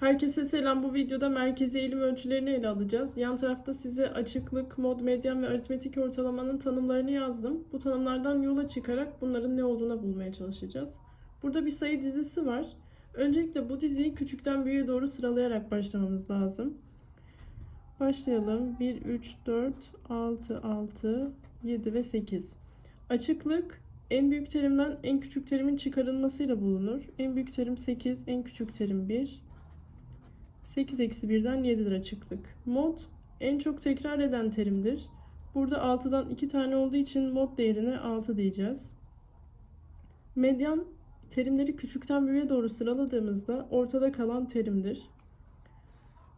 Herkese selam. Bu videoda merkezi eğilim ölçülerini ele alacağız. Yan tarafta size açıklık, mod, medyan ve aritmetik ortalamanın tanımlarını yazdım. Bu tanımlardan yola çıkarak bunların ne olduğuna bulmaya çalışacağız. Burada bir sayı dizisi var. Öncelikle bu diziyi küçükten büyüğe doğru sıralayarak başlamamız lazım. Başlayalım. 1, 3, 4, 6, 6, 7 ve 8. Açıklık en büyük terimden en küçük terimin çıkarılmasıyla bulunur. En büyük terim 8, en küçük terim 1. 8 eksi 1'den 7'dir açıklık. Mod en çok tekrar eden terimdir. Burada 6'dan 2 tane olduğu için mod değerine 6 diyeceğiz. Medyan terimleri küçükten büyüğe doğru sıraladığımızda ortada kalan terimdir.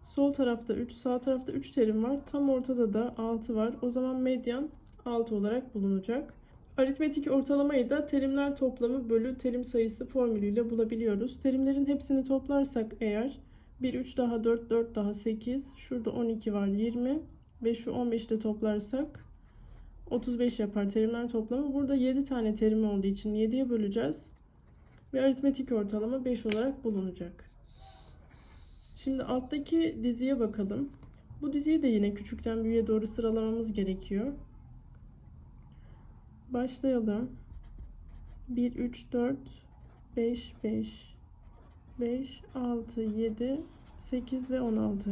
Sol tarafta 3, sağ tarafta 3 terim var. Tam ortada da 6 var. O zaman medyan 6 olarak bulunacak. Aritmetik ortalamayı da terimler toplamı bölü terim sayısı formülüyle bulabiliyoruz. Terimlerin hepsini toplarsak eğer 1, 3 daha 4, 4 daha 8. Şurada 12 var 20. Ve şu 15'i de toplarsak 35 yapar terimler toplamı. Burada 7 tane terim olduğu için 7'ye böleceğiz. Ve aritmetik ortalama 5 olarak bulunacak. Şimdi alttaki diziye bakalım. Bu diziyi de yine küçükten büyüğe doğru sıralamamız gerekiyor. Başlayalım. 1, 3, 4, 5, 5, 5, 6, 7, 8 ve 16.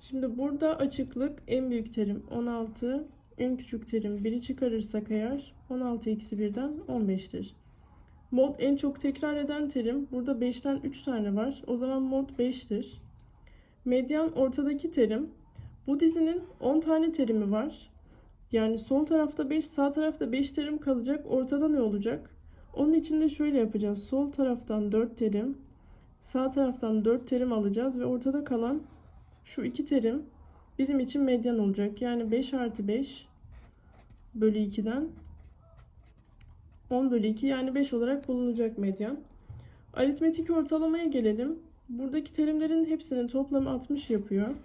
Şimdi burada açıklık en büyük terim 16, en küçük terim 1'i çıkarırsak eğer 16 eksi 1'den 15'tir. Mod en çok tekrar eden terim burada 5'ten 3 tane var. O zaman mod 5'tir. Medyan ortadaki terim. Bu dizinin 10 tane terimi var. Yani sol tarafta 5, sağ tarafta 5 terim kalacak. Ortada ne olacak? Onun için de şöyle yapacağız. Sol taraftan 4 terim, Sağ taraftan 4 terim alacağız ve ortada kalan şu iki terim bizim için medyan olacak. Yani 5 artı 5 bölü 2'den 10 bölü 2 yani 5 olarak bulunacak medyan. Aritmetik ortalamaya gelelim. Buradaki terimlerin hepsinin toplamı 60 yapıyor.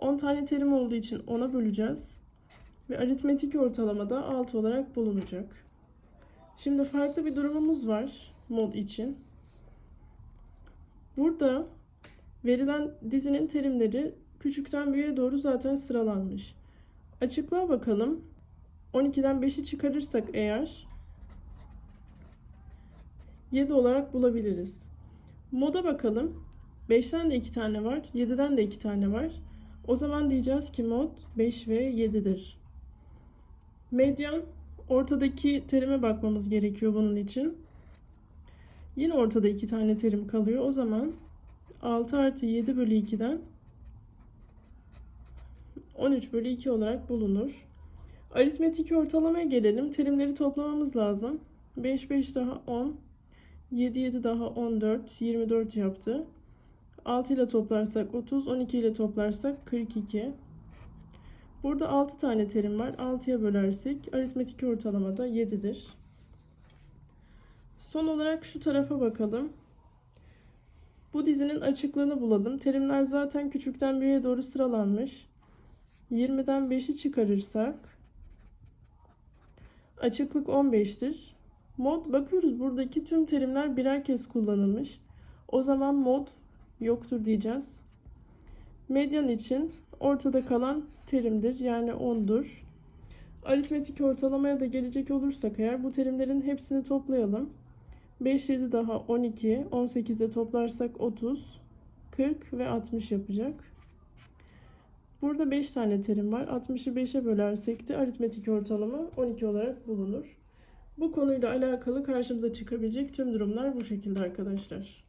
10 tane terim olduğu için 10'a böleceğiz. Ve aritmetik ortalamada 6 olarak bulunacak. Şimdi farklı bir durumumuz var mod için. Burada verilen dizinin terimleri küçükten büyüğe doğru zaten sıralanmış. Açıklığa bakalım. 12'den 5'i çıkarırsak eğer 7 olarak bulabiliriz. Moda bakalım. 5'ten de 2 tane var. 7'den de 2 tane var. O zaman diyeceğiz ki mod 5 ve 7'dir. Medyan ortadaki terime bakmamız gerekiyor bunun için. Yine ortada iki tane terim kalıyor. O zaman 6 artı 7 bölü 2'den 13 bölü 2 olarak bulunur. Aritmetik ortalamaya gelelim. Terimleri toplamamız lazım. 5 5 daha 10. 7 7 daha 14. 24 yaptı. 6 ile toplarsak 30. 12 ile toplarsak 42. Burada 6 tane terim var. 6'ya bölersek aritmetik ortalamada 7'dir. Son olarak şu tarafa bakalım. Bu dizinin açıklığını bulalım. Terimler zaten küçükten büyüğe doğru sıralanmış. 20'den 5'i çıkarırsak açıklık 15'tir. Mod bakıyoruz buradaki tüm terimler birer kez kullanılmış. O zaman mod yoktur diyeceğiz. Medyan için ortada kalan terimdir yani 10'dur. Aritmetik ortalamaya da gelecek olursak eğer bu terimlerin hepsini toplayalım. 5 7 daha 12, 18'de toplarsak 30, 40 ve 60 yapacak. Burada 5 tane terim var. 60'ı 5'e bölersek de aritmetik ortalama 12 olarak bulunur. Bu konuyla alakalı karşımıza çıkabilecek tüm durumlar bu şekilde arkadaşlar.